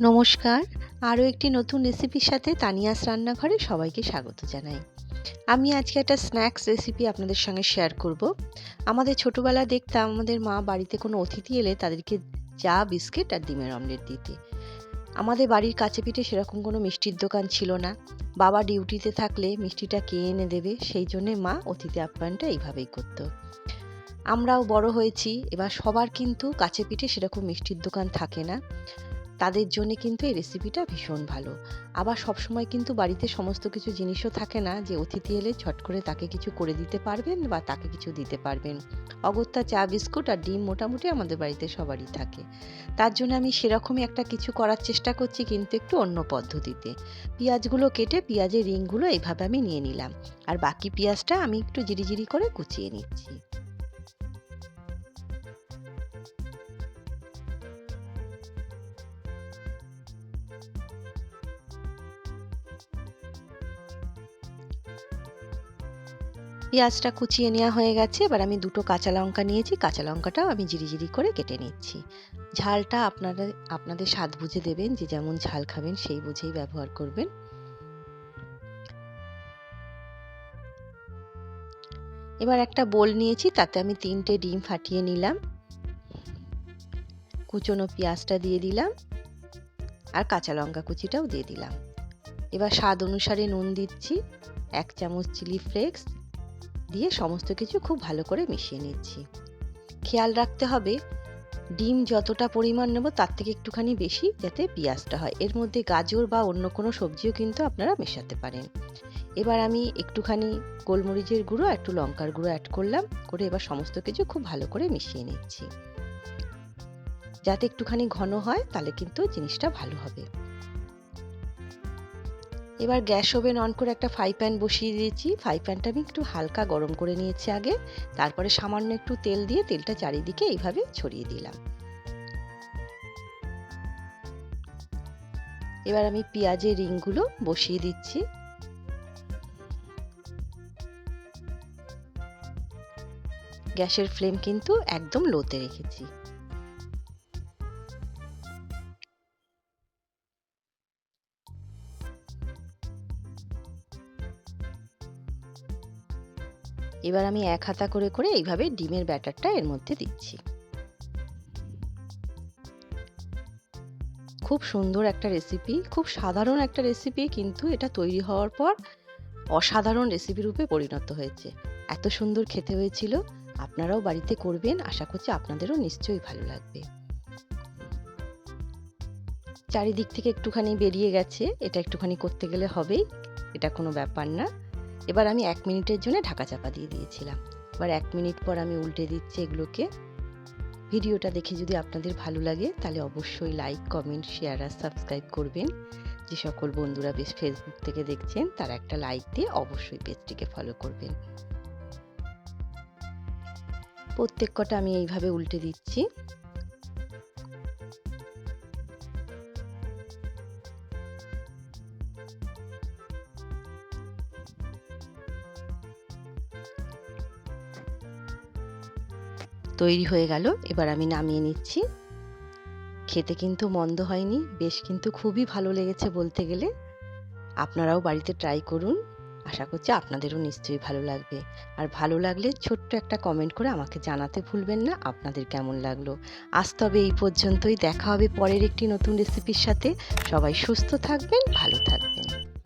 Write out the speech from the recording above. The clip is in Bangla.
নমস্কার। আরও একটি নতুন রেসিপির সাথে তানিয়াস রান্নাঘরে সবাইকে স্বাগত জানাই। আমি আজকে একটা স্ন্যাক্স রেসিপি আপনাদের সঙ্গে শেয়ার করব। আমাদের ছোটোবেলা দেখতাম আমাদের মা বাড়িতে কোনো অতিথি এলে তাদেরকে চা, বিস্কিট আর ডিমের অমলেট দিতে। আমাদের বাড়ির কাছে পিঠে সেরকম কোনো মিষ্টির দোকান ছিল না। বাবা ডিউটিতে থাকলে মিষ্টিটা কে এনে দেবে, সেই জন্যে মা অতিথি আপ্যায়নটা এইভাবেই করতো। আমরাও বড় হয়েছি, এবার সবার কিন্তু কাছে পিঠে সেরকম মিষ্টির দোকান থাকে না। তাদের জন্য কিন্তু এই রেসিপিটা ভীষণ ভালো। আবার সবসময় কিন্তু বাড়িতে সমস্ত কিছু জিনিসও থাকে না যে অতিথি এলে ছট করে তাকে কিছু করে দিতে পারবেন বা তাকে কিছু দিতে পারবেন। অগত্যা চা, বিস্কুট আর ডিম মোটামুটি আমাদের বাড়িতে সবারই থাকে। তার জন্য আমি সেরকমই একটা কিছু করার চেষ্টা করছি কিন্তু একটু অন্য পদ্ধতিতে। পেঁয়াজগুলো কেটে পেঁয়াজের রিংগুলো এইভাবে আমি নিয়ে নিলাম। আর বাকি পেঁয়াজটা আমি একটু জিরি করে কুচিয়ে নিচ্ছি। পেঁয়াজটা কুচিয়ে নেওয়া হয়ে গেছে। এবার আমি দুটো কাঁচা লঙ্কা নিয়েছি। কাঁচা লঙ্কাটাও আমি জিরি করে কেটে নিচ্ছি। ঝালটা আপনারা, আপনাদের স্বাদ বুঝে দেবেন যে যেমন ঝাল খাবেন, সেই বুঝেই ব্যবহার করবেন। এবার একটা বোল নিয়েছি, তাতে আমি তিনটে ডিম ফাটিয়ে নিলাম। কুচনো পেঁয়াজটা দিয়ে দিলাম আর কাঁচা লঙ্কা কুচিটাও দিয়ে দিলাম। এবার স্বাদ অনুসারে নুন দিচ্ছি, এক চামচ চিলি ফ্লেক্স দিয়ে সমস্ত কিছু খুব ভালো করে মিশিয়ে নিচ্ছি। খেয়াল রাখতে হবে, ডিম যতটা পরিমাণ নেব তার থেকে একটুখানি বেশি যাতে পেঁয়াজটা হয়। এর মধ্যে গাজর বা অন্য কোনো সবজিও কিন্তু আপনারা মেশাতে পারেন। এবার আমি একটুখানি গোলমরিচের গুঁড়ো একটু লঙ্কার গুঁড়ো অ্যাড করলাম, করে এবার সমস্ত কিছু খুব ভালো করে মিশিয়ে নিচ্ছি। যাতে একটুখানি ঘন হয় তাহলে কিন্তু জিনিসটা ভালো হবে। এবার গ্যাস ওভেন অন করে একটা ফ্রাই প্যান বসিয়ে দিয়েছি। ফ্রাই প্যানটা আমি একটু হালকা গরম করে নিয়েছি আগে। তারপরে সামান্য একটু তেল দিয়ে তেলটা চারিদিকে এইভাবে ছড়িয়ে দিলাম। এবার আমি পেঁয়াজের রিংগুলো বসিয়ে দিচ্ছি। গ্যাসের ফ্লেম কিন্তু একদম লোতে রেখেছি। এবার আমি এক হাতা করে করে এইভাবে ডিমের ব্যাটারটা এর মধ্যে দিচ্ছি। খুব সুন্দর একটা রেসিপি খুব সাধারণ একটা রেসিপি কিন্তু এটা তৈরি হওয়ার পর অসাধারণ রেসিপি রূপে পরিণত হয়েছে। এত সুন্দর খেতে হয়েছিল, আপনারাও বাড়িতে করবেন, আশা করছি আপনাদেরও নিশ্চয়ই ভালো লাগবে। চারিদিক থেকে একটুখানি বেরিয়ে গেছে, এটা একটুখানি করতে গেলে হবেই, এটা কোনো ব্যাপার না। এবার আমি এক মিনিটের জন্য ঢাকা চাপা দিয়ে দিয়েছিলাম। এবার এক মিনিট পর আমি উল্টে দিচ্ছি এগুলোকে। ভিডিওটা দেখে যদি আপনাদের ভালো লাগে, তাহলে অবশ্যই লাইক কমেন্ট শেয়ার আর সাবস্ক্রাইব করবেন। যে সকল বন্ধুরা বেশ ফেসবুক থেকে দেখছেন, তারা একটা লাইক দিয়ে অবশ্যই পেজটিকে ফলো করবেন। প্রত্যেক কটা আমি এইভাবে উল্টে দিচ্ছি। তৈরি হয়ে গেল। এবার আমি নামিয়ে নিচ্ছি। খেতে কিন্তু মন্দ হয়নি, বেশ কিন্তু খুবই ভালো লেগেছে বলতে গেলে। আপনারাও বাড়িতে ট্রাই করুন। আশা করছি আপনাদেরও নিশ্চয়ই ভালো লাগবে। আর ভালো লাগলে ছোট্ট একটা কমেন্ট করে আমাকে জানাতে ভুলবেন না, আপনাদের কেমন লাগল। আজ তবে এই পর্যন্তই, দেখা হবে পরের একটি নতুন রেসিপির সাথে। সবাই সুস্থ থাকবেন, ভালো থাকবেন।